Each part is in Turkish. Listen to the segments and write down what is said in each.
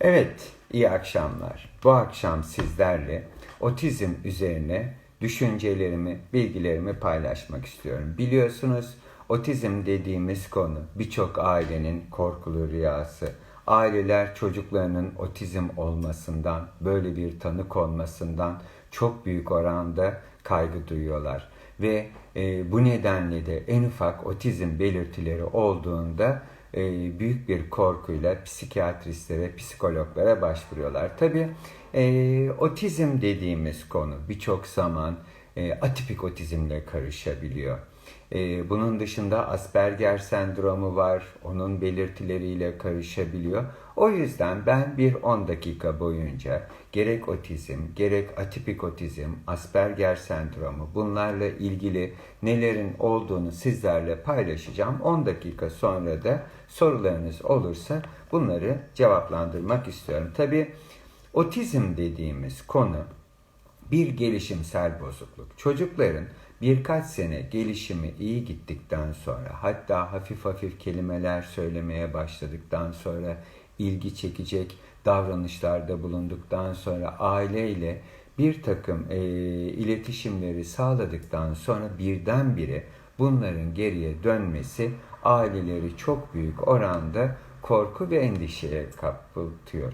Evet, iyi akşamlar. Bu akşam sizlerle otizm üzerine düşüncelerimi, bilgilerimi paylaşmak istiyorum. Biliyorsunuz otizm dediğimiz konu birçok ailenin korkulu rüyası. Aileler çocuklarının otizm olmasından, böyle bir tanı konmasından çok büyük oranda kaygı duyuyorlar. Ve e, bu nedenle de en ufak otizm belirtileri olduğunda e, büyük bir korkuyla psikiyatristlere, psikologlara başvuruyorlar. Tabii e, otizm dediğimiz konu birçok zaman e, atipik otizmle karışabiliyor. E, bunun dışında Asperger sendromu var, onun belirtileriyle karışabiliyor. O yüzden ben bir 10 dakika boyunca gerek otizm, gerek atipik otizm, Asperger sendromu bunlarla ilgili nelerin olduğunu sizlerle paylaşacağım. 10 dakika sonra da sorularınız olursa bunları cevaplandırmak istiyorum. Tabii otizm dediğimiz konu bir gelişimsel bozukluk. Çocukların birkaç sene gelişimi iyi gittikten sonra hatta hafif hafif kelimeler söylemeye başladıktan sonra ilgi çekecek davranışlarda bulunduktan sonra aileyle bir takım e, iletişimleri sağladıktan sonra birdenbire bunların geriye dönmesi aileleri çok büyük oranda korku ve endişeye kapatıyor.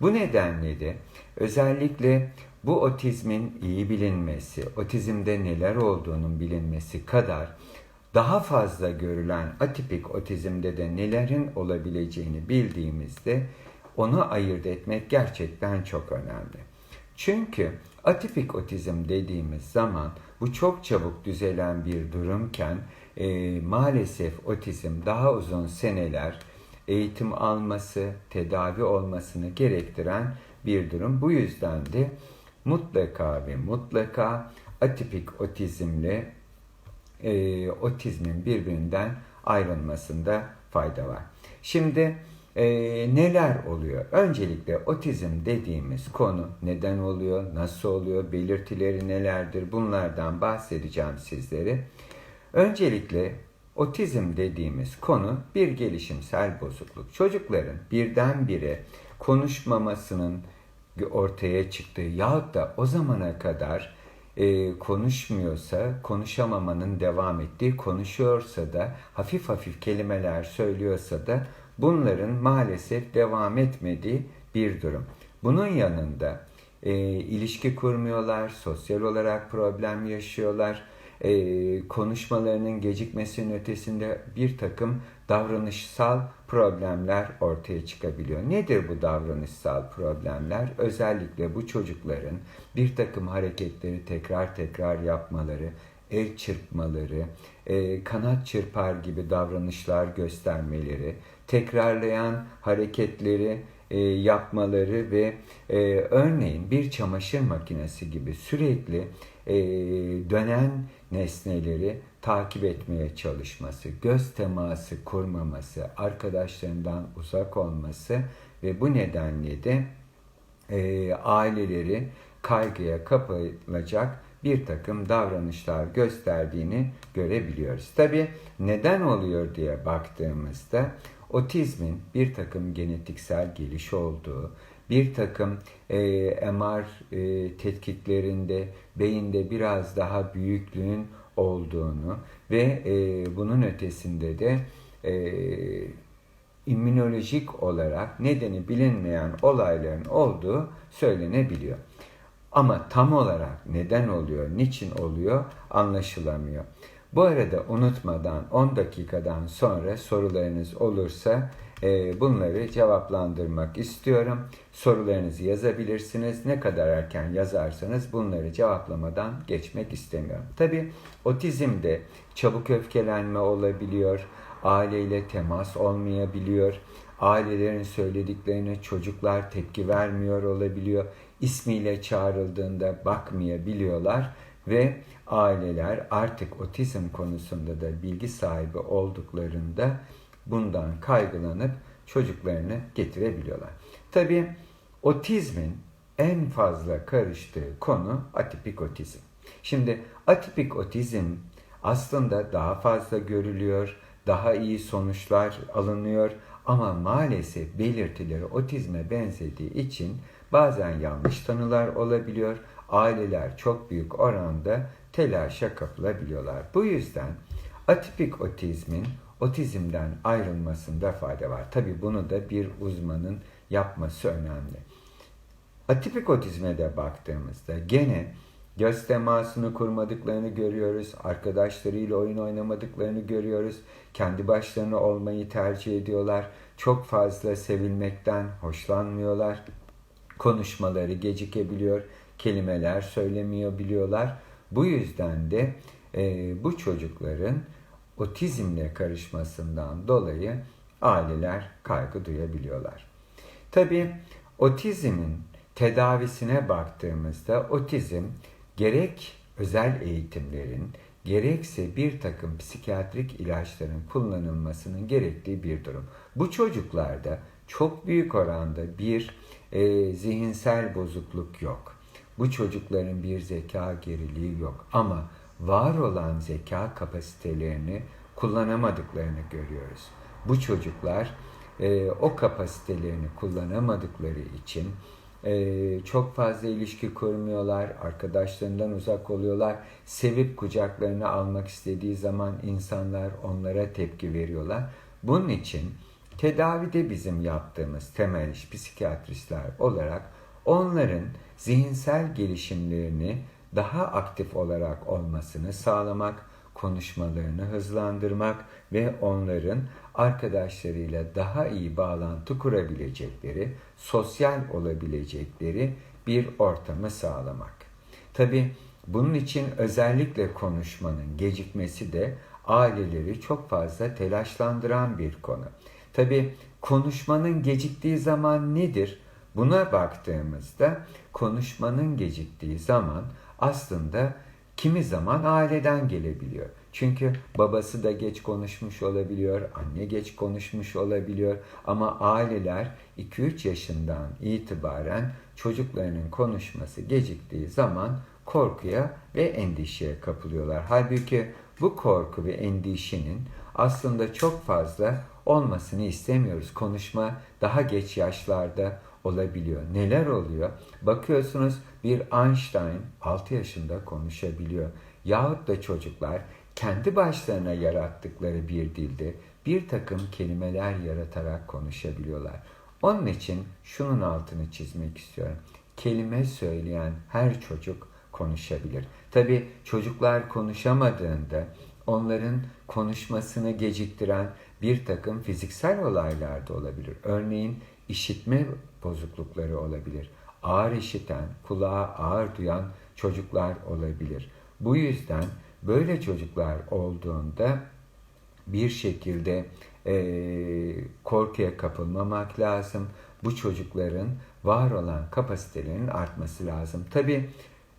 Bu nedenle de özellikle bu otizmin iyi bilinmesi, otizmde neler olduğunun bilinmesi kadar daha fazla görülen atipik otizmde de nelerin olabileceğini bildiğimizde onu ayırt etmek gerçekten çok önemli. Çünkü atipik otizm dediğimiz zaman bu çok çabuk düzelen bir durumken e, maalesef otizm daha uzun seneler eğitim alması, tedavi olmasını gerektiren bir durum. Bu yüzden de mutlaka ve mutlaka atipik otizmle e, otizmin birbirinden ayrılmasında fayda var. Şimdi e, neler oluyor? Öncelikle otizm dediğimiz konu neden oluyor, nasıl oluyor, belirtileri nelerdir bunlardan bahsedeceğim sizlere. Öncelikle otizm dediğimiz konu bir gelişimsel bozukluk. Çocukların birdenbire konuşmamasının ortaya çıktığı yahut da o zamana kadar e, konuşmuyorsa, konuşamamanın devam ettiği, konuşuyorsa da, hafif hafif kelimeler söylüyorsa da bunların maalesef devam etmediği bir durum. Bunun yanında e, ilişki kurmuyorlar, sosyal olarak problem yaşıyorlar, e, konuşmalarının gecikmesinin ötesinde bir takım davranışsal problemler ortaya çıkabiliyor. Nedir bu davranışsal problemler? Özellikle bu çocukların bir takım hareketleri tekrar tekrar yapmaları, el çırpmaları, e, kanat çırpar gibi davranışlar göstermeleri, tekrarlayan hareketleri e, yapmaları ve e, örneğin bir çamaşır makinesi gibi sürekli dönen nesneleri takip etmeye çalışması, göz teması kurmaması, arkadaşlarından uzak olması ve bu nedenle de e, aileleri kaygıya kapılacak bir takım davranışlar gösterdiğini görebiliyoruz. Tabi neden oluyor diye baktığımızda otizmin bir takım genetiksel geliş olduğu, bir takım e, MR e, tetkiklerinde beyinde biraz daha büyüklüğün olduğunu ve e, bunun ötesinde de e, immünolojik olarak nedeni bilinmeyen olayların olduğu söylenebiliyor. Ama tam olarak neden oluyor, niçin oluyor anlaşılamıyor. Bu arada unutmadan 10 dakikadan sonra sorularınız olursa bunları cevaplandırmak istiyorum. Sorularınızı yazabilirsiniz. Ne kadar erken yazarsanız bunları cevaplamadan geçmek istemiyorum. Tabi otizmde çabuk öfkelenme olabiliyor, aileyle temas olmayabiliyor, ailelerin söylediklerine çocuklar tepki vermiyor olabiliyor, ismiyle çağrıldığında bakmayabiliyorlar ve aileler artık otizm konusunda da bilgi sahibi olduklarında bundan kaygılanıp çocuklarını getirebiliyorlar. Tabi otizmin en fazla karıştığı konu atipik otizm. Şimdi atipik otizm aslında daha fazla görülüyor, daha iyi sonuçlar alınıyor Ama maalesef belirtileri otizme benzediği için bazen yanlış tanılar olabiliyor. Aileler çok büyük oranda telaşa kapılabiliyorlar. Bu yüzden atipik otizmin otizmden ayrılmasında fayda var. Tabi bunu da bir uzmanın yapması önemli. Atipik otizme de baktığımızda gene göz temasını kurmadıklarını görüyoruz. Arkadaşlarıyla oyun oynamadıklarını görüyoruz. Kendi başlarına olmayı tercih ediyorlar. Çok fazla sevilmekten hoşlanmıyorlar. Konuşmaları gecikebiliyor. Kelimeler söylemiyor biliyorlar. Bu yüzden de e, bu çocukların otizmle karışmasından dolayı aileler kaygı duyabiliyorlar. Tabii otizmin tedavisine baktığımızda otizm gerek özel eğitimlerin gerekse bir takım psikiyatrik ilaçların kullanılmasının gerektiği bir durum. Bu çocuklarda çok büyük oranda bir e, zihinsel bozukluk yok. Bu çocukların bir zeka geriliği yok ama var olan zeka kapasitelerini kullanamadıklarını görüyoruz. Bu çocuklar e, o kapasitelerini kullanamadıkları için e, çok fazla ilişki kurmuyorlar, arkadaşlarından uzak oluyorlar. Sevip kucaklarını almak istediği zaman insanlar onlara tepki veriyorlar. Bunun için tedavide bizim yaptığımız temel iş psikiyatristler olarak onların zihinsel gelişimlerini daha aktif olarak olmasını sağlamak, konuşmalarını hızlandırmak ve onların arkadaşlarıyla daha iyi bağlantı kurabilecekleri, sosyal olabilecekleri bir ortamı sağlamak. Tabi bunun için özellikle konuşmanın gecikmesi de aileleri çok fazla telaşlandıran bir konu. Tabi konuşmanın geciktiği zaman nedir? Buna baktığımızda konuşmanın geciktiği zaman aslında kimi zaman aileden gelebiliyor. Çünkü babası da geç konuşmuş olabiliyor, anne geç konuşmuş olabiliyor ama aileler 2-3 yaşından itibaren çocuklarının konuşması geciktiği zaman korkuya ve endişeye kapılıyorlar. Halbuki bu korku ve endişenin aslında çok fazla olmasını istemiyoruz. Konuşma daha geç yaşlarda olabiliyor. Neler oluyor? Bakıyorsunuz bir Einstein 6 yaşında konuşabiliyor. Yahut da çocuklar kendi başlarına yarattıkları bir dilde bir takım kelimeler yaratarak konuşabiliyorlar. Onun için şunun altını çizmek istiyorum. Kelime söyleyen her çocuk konuşabilir. Tabi çocuklar konuşamadığında onların konuşmasını geciktiren bir takım fiziksel olaylar da olabilir. Örneğin işitme bozuklukları olabilir. Ağır işiten, kulağa ağır duyan çocuklar olabilir. Bu yüzden böyle çocuklar olduğunda bir şekilde e, korkuya kapılmamak lazım. Bu çocukların var olan kapasitelerinin artması lazım. Tabi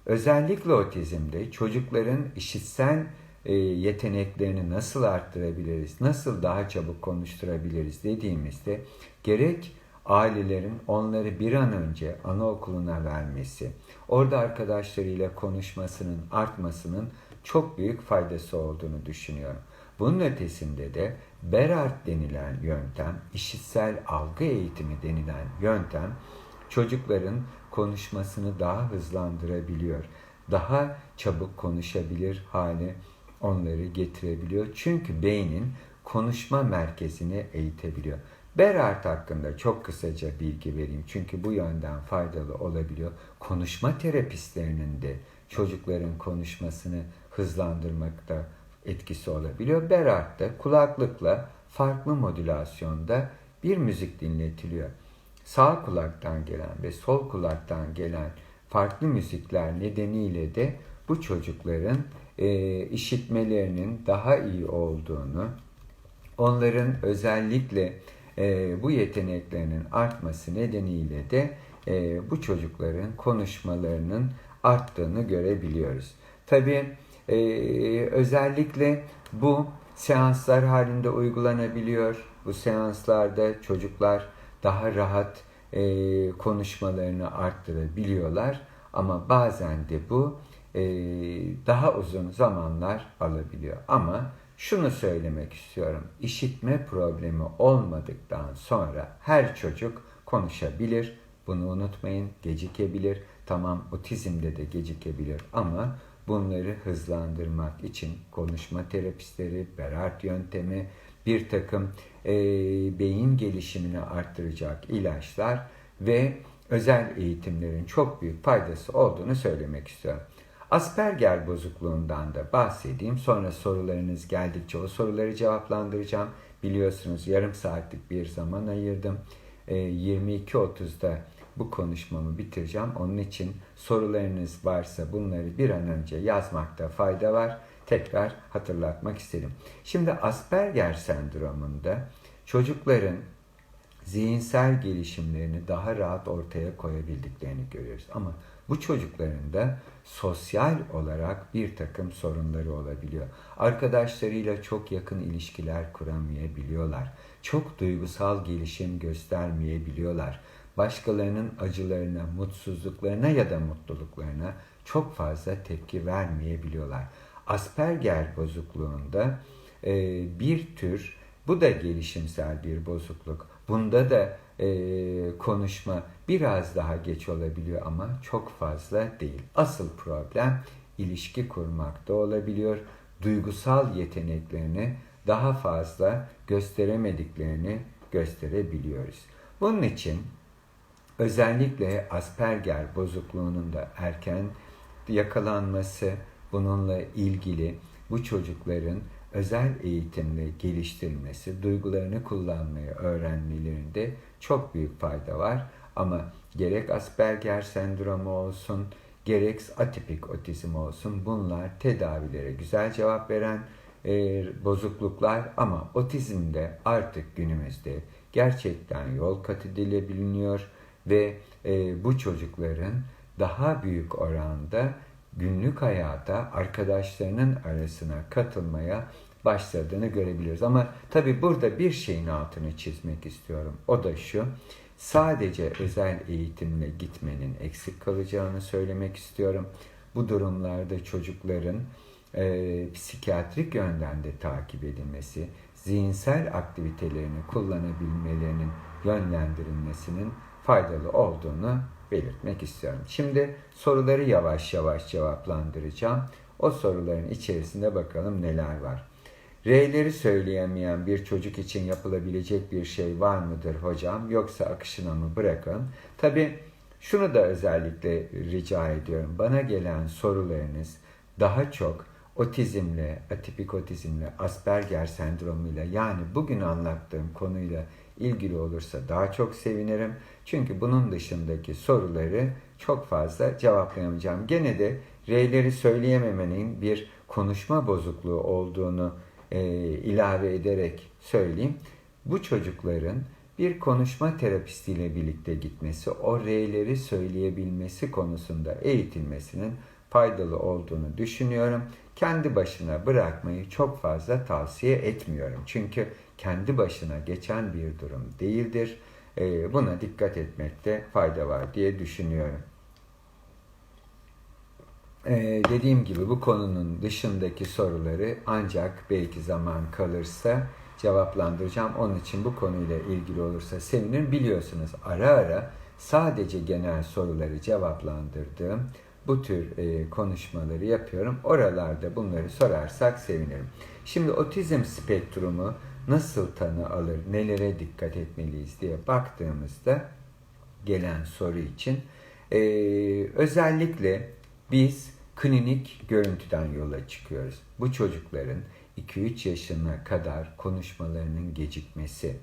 özellikle otizmde çocukların işitsel e, yeteneklerini nasıl arttırabiliriz, nasıl daha çabuk konuşturabiliriz dediğimizde gerek ailelerin onları bir an önce anaokuluna vermesi, orada arkadaşlarıyla konuşmasının artmasının çok büyük faydası olduğunu düşünüyorum. Bunun ötesinde de Berart denilen yöntem, işitsel algı eğitimi denilen yöntem çocukların konuşmasını daha hızlandırabiliyor. Daha çabuk konuşabilir hale onları getirebiliyor. Çünkü beynin konuşma merkezini eğitebiliyor. Berart hakkında çok kısaca bilgi vereyim. Çünkü bu yönden faydalı olabiliyor. Konuşma terapistlerinin de çocukların konuşmasını hızlandırmakta etkisi olabiliyor. Berart'ta kulaklıkla farklı modülasyonda bir müzik dinletiliyor. Sağ kulaktan gelen ve sol kulaktan gelen farklı müzikler nedeniyle de bu çocukların e, işitmelerinin daha iyi olduğunu, onların özellikle e, bu yeteneklerinin artması nedeniyle de e, bu çocukların konuşmalarının arttığını görebiliyoruz. Tabii e, özellikle bu seanslar halinde uygulanabiliyor. Bu seanslarda çocuklar daha rahat e, konuşmalarını arttırabiliyorlar. Ama bazen de bu e, daha uzun zamanlar alabiliyor. Ama şunu söylemek istiyorum. İşitme problemi olmadıktan sonra her çocuk konuşabilir. Bunu unutmayın. Gecikebilir. Tamam otizmde de gecikebilir ama bunları hızlandırmak için konuşma terapistleri, Berart yöntemi, bir takım e, beyin gelişimini arttıracak ilaçlar ve özel eğitimlerin çok büyük faydası olduğunu söylemek istiyorum. Asperger bozukluğundan da bahsedeyim. Sonra sorularınız geldikçe o soruları cevaplandıracağım. Biliyorsunuz yarım saatlik bir zaman ayırdım. E, 22.30'da bu konuşmamı bitireceğim. Onun için sorularınız varsa bunları bir an önce yazmakta fayda var. Tekrar hatırlatmak istedim. Şimdi Asperger sendromunda çocukların zihinsel gelişimlerini daha rahat ortaya koyabildiklerini görüyoruz. Ama bu çocukların da sosyal olarak bir takım sorunları olabiliyor. Arkadaşlarıyla çok yakın ilişkiler kuramayabiliyorlar. Çok duygusal gelişim göstermeyebiliyorlar. Başkalarının acılarına, mutsuzluklarına ya da mutluluklarına çok fazla tepki vermeyebiliyorlar. Asperger bozukluğunda bir tür, bu da gelişimsel bir bozukluk. Bunda da e, konuşma biraz daha geç olabiliyor ama çok fazla değil. Asıl problem ilişki kurmakta olabiliyor. Duygusal yeteneklerini daha fazla gösteremediklerini gösterebiliyoruz. Bunun için özellikle Asperger bozukluğunun da erken yakalanması, bununla ilgili bu çocukların özel eğitimle geliştirilmesi, duygularını kullanmayı öğrenmelerinde çok büyük fayda var. Ama gerek Asperger sendromu olsun, gerek atipik otizm olsun bunlar tedavilere güzel cevap veren e, bozukluklar ama otizmde artık günümüzde gerçekten yol kat edilebiliyor ve e, bu çocukların daha büyük oranda günlük hayata arkadaşlarının arasına katılmaya başladığını görebiliriz. Ama tabii burada bir şeyin altını çizmek istiyorum. O da şu. Sadece özel eğitimle gitmenin eksik kalacağını söylemek istiyorum. Bu durumlarda çocukların e, psikiyatrik yönden de takip edilmesi, zihinsel aktivitelerini kullanabilmelerinin yönlendirilmesinin faydalı olduğunu belirtmek istiyorum. Şimdi soruları yavaş yavaş cevaplandıracağım. O soruların içerisinde bakalım neler var. R'leri söyleyemeyen bir çocuk için yapılabilecek bir şey var mıdır hocam yoksa akışına mı bırakın? Tabi şunu da özellikle rica ediyorum. Bana gelen sorularınız daha çok otizmle, atipik otizmle, Asperger sendromuyla yani bugün anlattığım konuyla ilgili olursa daha çok sevinirim. Çünkü bunun dışındaki soruları çok fazla cevaplayamayacağım. Gene de R'leri söyleyememenin bir konuşma bozukluğu olduğunu e, ilave ederek söyleyeyim. Bu çocukların bir konuşma terapistiyle birlikte gitmesi, o R'leri söyleyebilmesi konusunda eğitilmesinin faydalı olduğunu düşünüyorum. Kendi başına bırakmayı çok fazla tavsiye etmiyorum. Çünkü kendi başına geçen bir durum değildir. E, buna dikkat etmekte fayda var diye düşünüyorum. Ee, dediğim gibi bu konunun dışındaki soruları ancak belki zaman kalırsa cevaplandıracağım. Onun için bu konuyla ilgili olursa sevinirim. Biliyorsunuz ara ara sadece genel soruları cevaplandırdığım bu tür e, konuşmaları yapıyorum. Oralarda bunları sorarsak sevinirim. Şimdi otizm spektrumu nasıl tanı alır, nelere dikkat etmeliyiz diye baktığımızda gelen soru için e, özellikle biz klinik görüntüden yola çıkıyoruz. Bu çocukların 2-3 yaşına kadar konuşmalarının gecikmesi,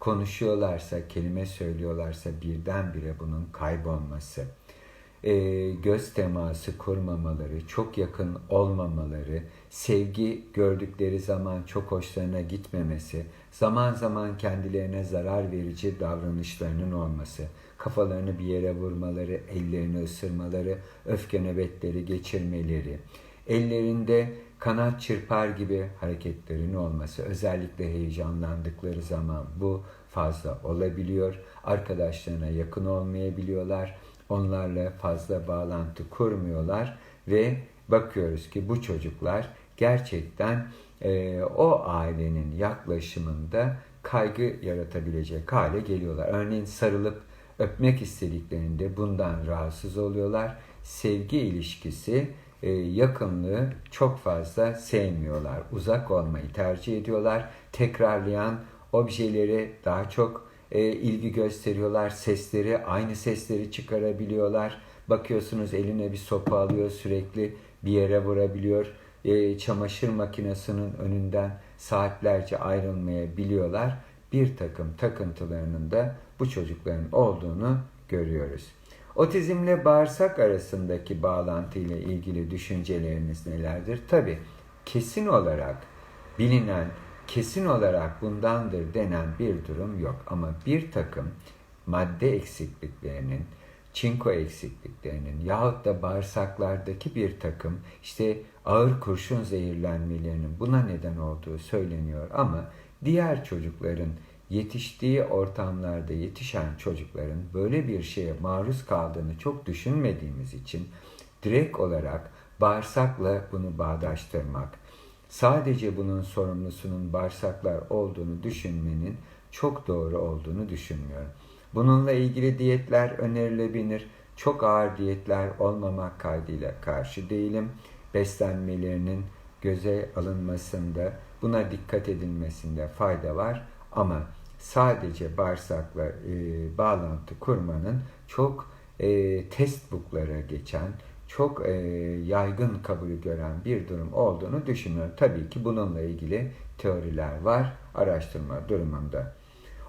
konuşuyorlarsa, kelime söylüyorlarsa birdenbire bunun kaybolması, e, göz teması kurmamaları, çok yakın olmamaları, sevgi gördükleri zaman çok hoşlarına gitmemesi, zaman zaman kendilerine zarar verici davranışlarının olması, kafalarını bir yere vurmaları, ellerini ısırmaları, öfke nöbetleri geçirmeleri, ellerinde kanat çırpar gibi hareketlerin olması, özellikle heyecanlandıkları zaman bu fazla olabiliyor. Arkadaşlarına yakın olmayabiliyorlar. Onlarla fazla bağlantı kurmuyorlar ve bakıyoruz ki bu çocuklar gerçekten e, o ailenin yaklaşımında kaygı yaratabilecek hale geliyorlar. Örneğin sarılıp öpmek istediklerinde bundan rahatsız oluyorlar. Sevgi ilişkisi, e, yakınlığı çok fazla sevmiyorlar. Uzak olmayı tercih ediyorlar. Tekrarlayan objelere daha çok e, ilgi gösteriyorlar. Sesleri, aynı sesleri çıkarabiliyorlar. Bakıyorsunuz eline bir sopa alıyor sürekli bir yere vurabiliyor. E, çamaşır makinesinin önünden saatlerce ayrılmayabiliyorlar. Bir takım takıntılarının da bu çocukların olduğunu görüyoruz. Otizmle bağırsak arasındaki bağlantı ile ilgili düşünceleriniz nelerdir? Tabi kesin olarak bilinen, kesin olarak bundandır denen bir durum yok. Ama bir takım madde eksikliklerinin, çinko eksikliklerinin yahut da bağırsaklardaki bir takım işte ağır kurşun zehirlenmelerinin buna neden olduğu söyleniyor ama diğer çocukların yetiştiği ortamlarda yetişen çocukların böyle bir şeye maruz kaldığını çok düşünmediğimiz için direkt olarak bağırsakla bunu bağdaştırmak, sadece bunun sorumlusunun bağırsaklar olduğunu düşünmenin çok doğru olduğunu düşünmüyorum. Bununla ilgili diyetler önerilebilir. Çok ağır diyetler olmamak kaydıyla karşı değilim. Beslenmelerinin göze alınmasında, buna dikkat edilmesinde fayda var. Ama sadece bağırsakla e, bağlantı kurmanın çok e, test booklara geçen, çok e, yaygın kabul gören bir durum olduğunu düşünüyorum. Tabii ki bununla ilgili teoriler var araştırma durumunda.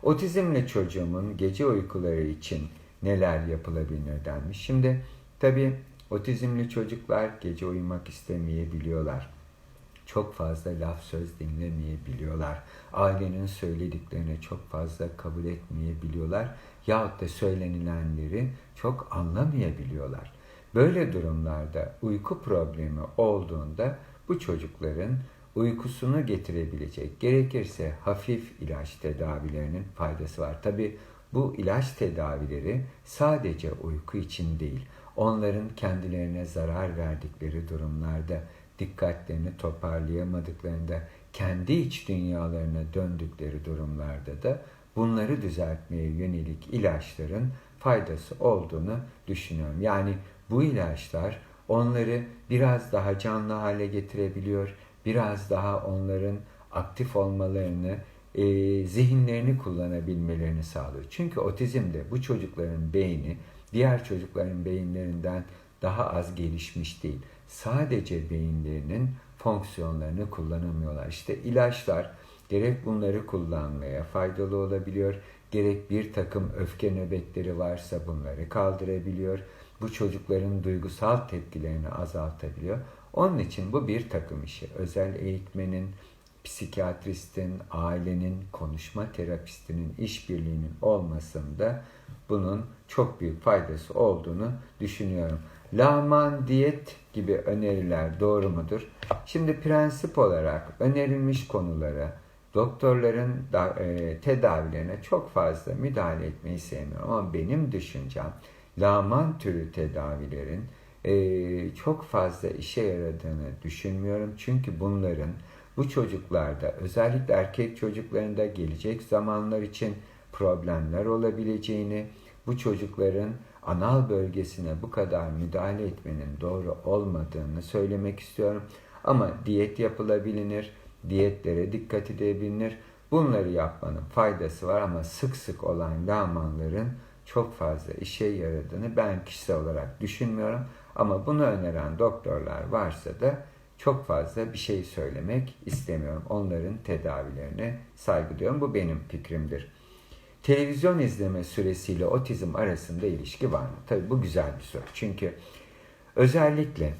Otizmli çocuğumun gece uykuları için neler yapılabilir denmiş. Şimdi tabii otizmli çocuklar gece uyumak istemeyebiliyorlar. Çok fazla laf söz dinlemeyebiliyorlar. Ailenin söylediklerini çok fazla kabul etmeyebiliyorlar. Yahut da söylenilenleri çok anlamayabiliyorlar. Böyle durumlarda uyku problemi olduğunda bu çocukların uykusunu getirebilecek, gerekirse hafif ilaç tedavilerinin faydası var. Tabi bu ilaç tedavileri sadece uyku için değil, onların kendilerine zarar verdikleri durumlarda, dikkatlerini toparlayamadıklarında, kendi iç dünyalarına döndükleri durumlarda da bunları düzeltmeye yönelik ilaçların faydası olduğunu düşünüyorum. Yani bu ilaçlar onları biraz daha canlı hale getirebiliyor, biraz daha onların aktif olmalarını, e, zihinlerini kullanabilmelerini sağlıyor. Çünkü otizmde bu çocukların beyni diğer çocukların beyinlerinden daha az gelişmiş değil. Sadece beyinlerinin fonksiyonlarını kullanamıyorlar. İşte ilaçlar gerek bunları kullanmaya faydalı olabiliyor, gerek bir takım öfke nöbetleri varsa bunları kaldırabiliyor. Bu çocukların duygusal tepkilerini azaltabiliyor. Onun için bu bir takım işi. Özel eğitmenin, psikiyatristin, ailenin, konuşma terapistinin işbirliğinin olmasında bunun çok büyük faydası olduğunu düşünüyorum. Laman diyet gibi öneriler doğru mudur? Şimdi prensip olarak önerilmiş konulara doktorların da, e, tedavilerine çok fazla müdahale etmeyi sevmiyorum ama benim düşüncem laman türü tedavilerin e, çok fazla işe yaradığını düşünmüyorum. Çünkü bunların bu çocuklarda özellikle erkek çocuklarında gelecek zamanlar için problemler olabileceğini, bu çocukların anal bölgesine bu kadar müdahale etmenin doğru olmadığını söylemek istiyorum. Ama diyet yapılabilir, diyetlere dikkat edebilir. Bunları yapmanın faydası var ama sık sık olan lamanların çok fazla işe yaradığını ben kişisel olarak düşünmüyorum. Ama bunu öneren doktorlar varsa da çok fazla bir şey söylemek istemiyorum. Onların tedavilerine saygı duyuyorum. Bu benim fikrimdir. Televizyon izleme süresiyle otizm arasında ilişki var mı? Tabii bu güzel bir soru. Çünkü özellikle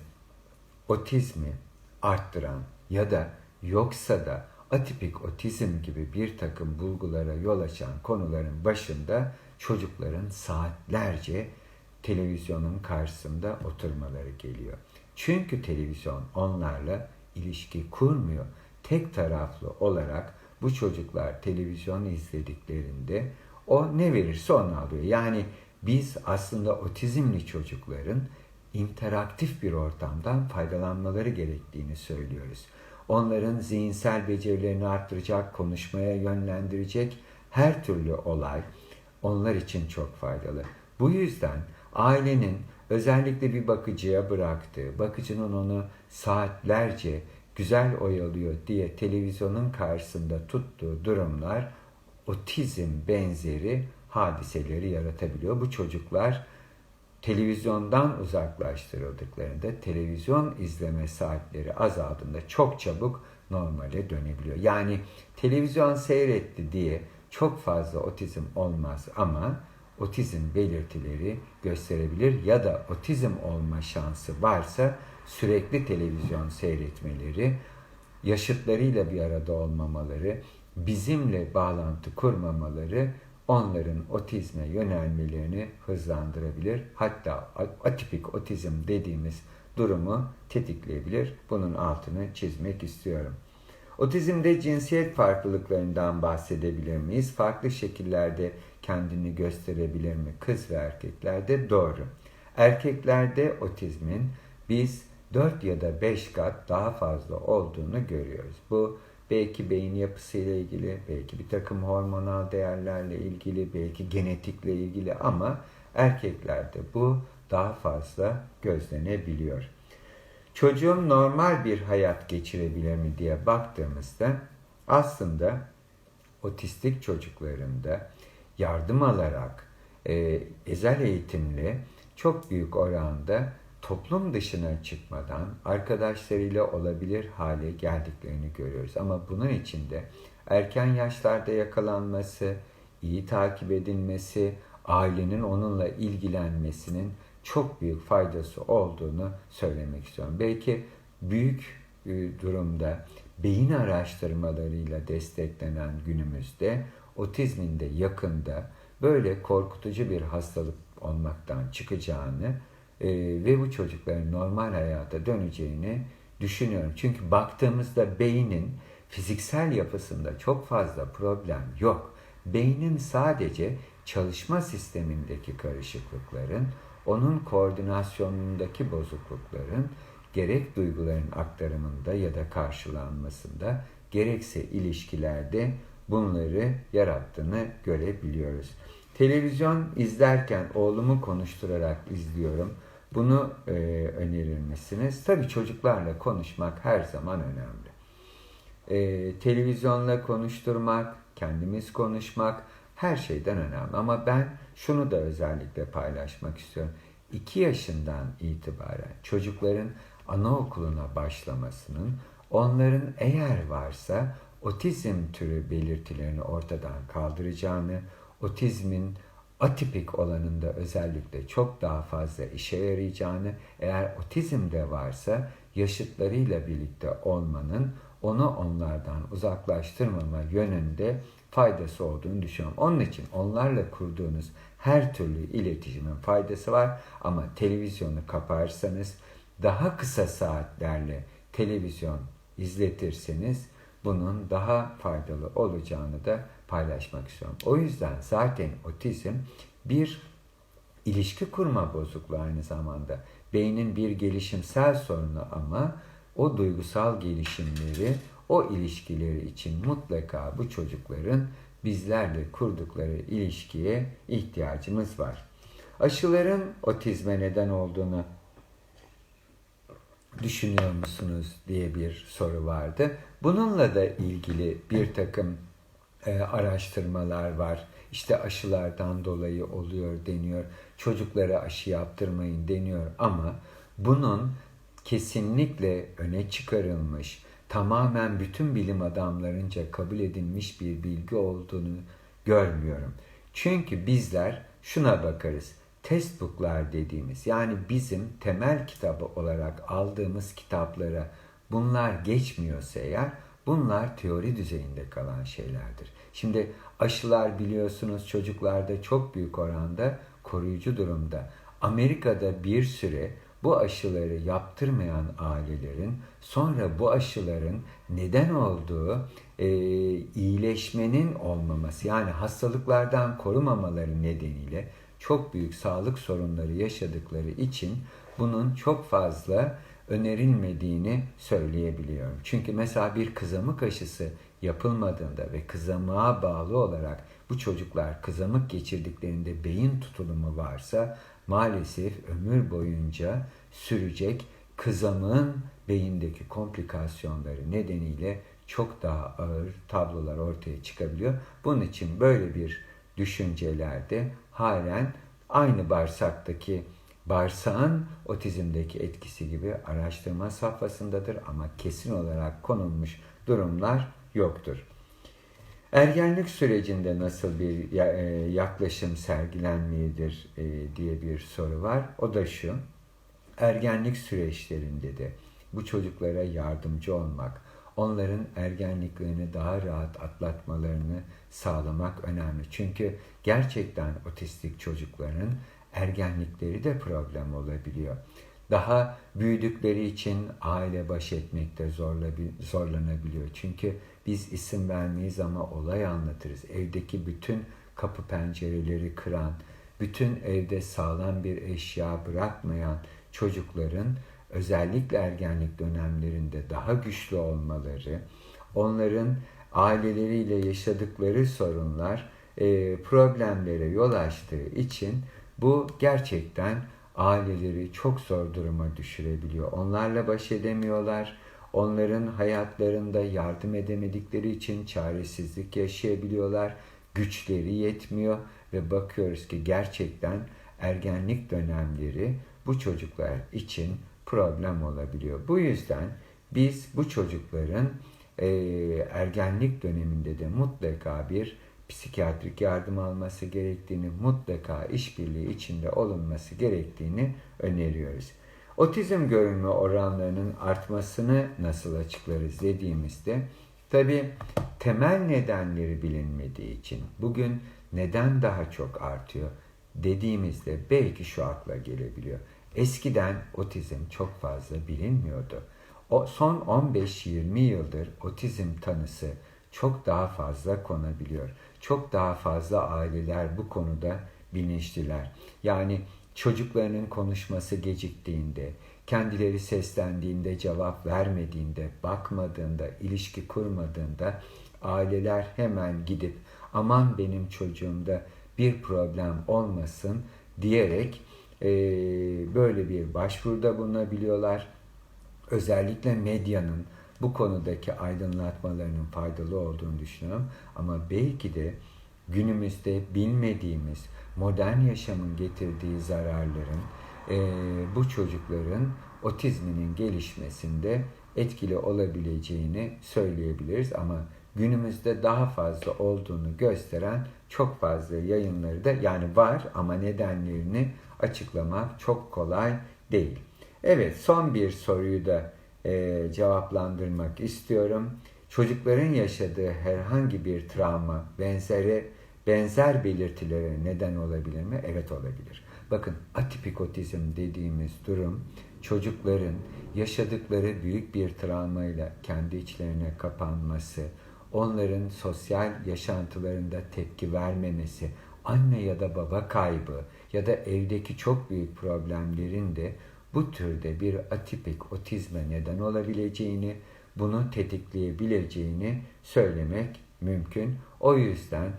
otizmi arttıran ya da yoksa da atipik otizm gibi bir takım bulgulara yol açan konuların başında çocukların saatlerce televizyonun karşısında oturmaları geliyor. Çünkü televizyon onlarla ilişki kurmuyor. Tek taraflı olarak bu çocuklar televizyon izlediklerinde o ne verirse onu alıyor. Yani biz aslında otizmli çocukların interaktif bir ortamdan faydalanmaları gerektiğini söylüyoruz. onların zihinsel becerilerini arttıracak, konuşmaya yönlendirecek her türlü olay onlar için çok faydalı. Bu yüzden ailenin özellikle bir bakıcıya bıraktığı, bakıcının onu saatlerce güzel oyalıyor diye televizyonun karşısında tuttuğu durumlar otizm benzeri hadiseleri yaratabiliyor. Bu çocuklar televizyondan uzaklaştırıldıklarında televizyon izleme saatleri azaldığında çok çabuk normale dönebiliyor. Yani televizyon seyretti diye çok fazla otizm olmaz ama otizm belirtileri gösterebilir ya da otizm olma şansı varsa sürekli televizyon seyretmeleri, yaşıtlarıyla bir arada olmamaları, bizimle bağlantı kurmamaları onların otizme yönelmelerini hızlandırabilir. Hatta atipik otizm dediğimiz durumu tetikleyebilir. Bunun altını çizmek istiyorum. Otizmde cinsiyet farklılıklarından bahsedebilir miyiz? Farklı şekillerde kendini gösterebilir mi kız ve erkeklerde? Doğru. Erkeklerde otizmin biz 4 ya da 5 kat daha fazla olduğunu görüyoruz. Bu belki beyin yapısıyla ilgili, belki bir takım hormonal değerlerle ilgili, belki genetikle ilgili ama erkeklerde bu daha fazla gözlenebiliyor. Çocuğum normal bir hayat geçirebilir mi diye baktığımızda aslında otistik çocuklarında yardım alarak e, ezel eğitimli çok büyük oranda toplum dışına çıkmadan arkadaşlarıyla olabilir hale geldiklerini görüyoruz. Ama bunun içinde erken yaşlarda yakalanması, iyi takip edilmesi, ailenin onunla ilgilenmesinin çok büyük faydası olduğunu söylemek istiyorum. Belki büyük e, durumda beyin araştırmalarıyla desteklenen günümüzde otizmin de yakında böyle korkutucu bir hastalık olmaktan çıkacağını e, ve bu çocukların normal hayata döneceğini düşünüyorum. Çünkü baktığımızda beynin fiziksel yapısında çok fazla problem yok. Beynin sadece çalışma sistemindeki karışıklıkların, onun koordinasyonundaki bozuklukların gerek duyguların aktarımında ya da karşılanmasında gerekse ilişkilerde bunları yarattığını görebiliyoruz. Televizyon izlerken oğlumu konuşturarak izliyorum. Bunu e, önerir? Tabii çocuklarla konuşmak her zaman önemli. E, televizyonla konuşturmak, kendimiz konuşmak her şeyden önemli. Ama ben şunu da özellikle paylaşmak istiyorum. 2 yaşından itibaren çocukların anaokuluna başlamasının onların eğer varsa otizm türü belirtilerini ortadan kaldıracağını, otizmin atipik olanında özellikle çok daha fazla işe yarayacağını, eğer otizm de varsa yaşıtlarıyla birlikte olmanın onu onlardan uzaklaştırmama yönünde faydası olduğunu düşünüyorum. Onun için onlarla kurduğunuz her türlü iletişimin faydası var ama televizyonu kaparsanız daha kısa saatlerle televizyon izletirseniz bunun daha faydalı olacağını da paylaşmak istiyorum. O yüzden zaten otizm bir ilişki kurma bozukluğu aynı zamanda. Beynin bir gelişimsel sorunu ama o duygusal gelişimleri, o ilişkileri için mutlaka bu çocukların bizlerle kurdukları ilişkiye ihtiyacımız var. Aşıların otizme neden olduğunu düşünüyor musunuz diye bir soru vardı. Bununla da ilgili bir takım e, araştırmalar var. İşte aşılardan dolayı oluyor deniyor. Çocuklara aşı yaptırmayın deniyor ama bunun kesinlikle öne çıkarılmış, tamamen bütün bilim adamlarınca kabul edilmiş bir bilgi olduğunu görmüyorum. Çünkü bizler şuna bakarız. Testbooklar dediğimiz yani bizim temel kitabı olarak aldığımız kitaplara bunlar geçmiyorsa eğer bunlar teori düzeyinde kalan şeylerdir. Şimdi aşılar biliyorsunuz çocuklarda çok büyük oranda koruyucu durumda. Amerika'da bir süre bu aşıları yaptırmayan ailelerin sonra bu aşıların neden olduğu e, iyileşmenin olmaması yani hastalıklardan korumamaları nedeniyle çok büyük sağlık sorunları yaşadıkları için bunun çok fazla önerilmediğini söyleyebiliyorum. Çünkü mesela bir kızamık aşısı yapılmadığında ve kızamığa bağlı olarak bu çocuklar kızamık geçirdiklerinde beyin tutulumu varsa maalesef ömür boyunca sürecek kızamığın beyindeki komplikasyonları nedeniyle çok daha ağır tablolar ortaya çıkabiliyor. Bunun için böyle bir düşüncelerde halen aynı bağırsaktaki bağırsağın otizmdeki etkisi gibi araştırma safhasındadır ama kesin olarak konulmuş durumlar yoktur. Ergenlik sürecinde nasıl bir e, yaklaşım sergilenmelidir e, diye bir soru var. O da şu. Ergenlik süreçlerinde de bu çocuklara yardımcı olmak, onların ergenliklerini daha rahat atlatmalarını sağlamak önemli. Çünkü gerçekten otistik çocukların ergenlikleri de problem olabiliyor. Daha büyüdükleri için aile baş etmekte zorlanabiliyor. Çünkü biz isim vermeyiz ama olay anlatırız. Evdeki bütün kapı pencereleri kıran, bütün evde sağlam bir eşya bırakmayan çocukların özellikle ergenlik dönemlerinde daha güçlü olmaları, onların aileleriyle yaşadıkları sorunlar problemlere yol açtığı için bu gerçekten aileleri çok zor duruma düşürebiliyor. Onlarla baş edemiyorlar. Onların hayatlarında yardım edemedikleri için çaresizlik yaşayabiliyorlar. Güçleri yetmiyor ve bakıyoruz ki gerçekten ergenlik dönemleri bu çocuklar için problem olabiliyor. Bu yüzden biz bu çocukların e, ergenlik döneminde de mutlaka bir psikiyatrik yardım alması gerektiğini, mutlaka işbirliği içinde olunması gerektiğini öneriyoruz. Otizm görünme oranlarının artmasını nasıl açıklarız dediğimizde, tabi temel nedenleri bilinmediği için bugün neden daha çok artıyor dediğimizde belki şu akla gelebiliyor. Eskiden otizm çok fazla bilinmiyordu. O son 15-20 yıldır otizm tanısı çok daha fazla konabiliyor. Çok daha fazla aileler bu konuda bilinçliler. Yani çocuklarının konuşması geciktiğinde, kendileri seslendiğinde cevap vermediğinde, bakmadığında, ilişki kurmadığında aileler hemen gidip aman benim çocuğumda bir problem olmasın diyerek e, böyle bir başvuruda bulunabiliyorlar. Özellikle medyanın bu konudaki aydınlatmalarının faydalı olduğunu düşünüyorum. Ama belki de günümüzde bilmediğimiz modern yaşamın getirdiği zararların e, bu çocukların otizminin gelişmesinde etkili olabileceğini söyleyebiliriz ama günümüzde daha fazla olduğunu gösteren çok fazla yayınları da yani var ama nedenlerini açıklamak çok kolay değil. Evet son bir soruyu da e, cevaplandırmak istiyorum. Çocukların yaşadığı herhangi bir travma benzeri benzer belirtilere neden olabilir mi? Evet olabilir. Bakın atipik otizm dediğimiz durum çocukların yaşadıkları büyük bir travmayla kendi içlerine kapanması, onların sosyal yaşantılarında tepki vermemesi, anne ya da baba kaybı ya da evdeki çok büyük problemlerin de bu türde bir atipik otizme neden olabileceğini, bunu tetikleyebileceğini söylemek mümkün. O yüzden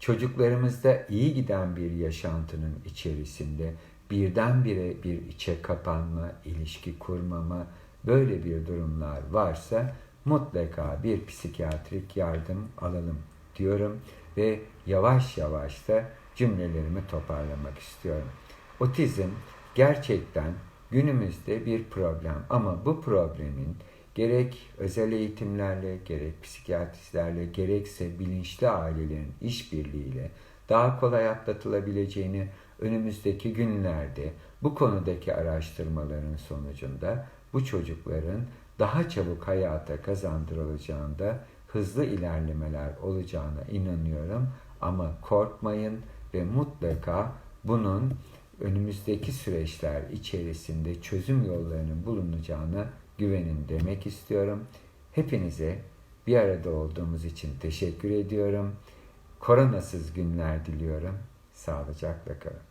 çocuklarımızda iyi giden bir yaşantının içerisinde birdenbire bir içe kapanma, ilişki kurmama, böyle bir durumlar varsa mutlaka bir psikiyatrik yardım alalım diyorum ve yavaş yavaş da cümlelerimi toparlamak istiyorum. Otizm gerçekten günümüzde bir problem ama bu problemin gerek özel eğitimlerle, gerek psikiyatristlerle, gerekse bilinçli ailelerin işbirliğiyle daha kolay atlatılabileceğini önümüzdeki günlerde bu konudaki araştırmaların sonucunda bu çocukların daha çabuk hayata kazandırılacağında hızlı ilerlemeler olacağına inanıyorum. Ama korkmayın ve mutlaka bunun önümüzdeki süreçler içerisinde çözüm yollarının bulunacağına güvenin demek istiyorum. Hepinize bir arada olduğumuz için teşekkür ediyorum. Koronasız günler diliyorum. Sağlıcakla kalın.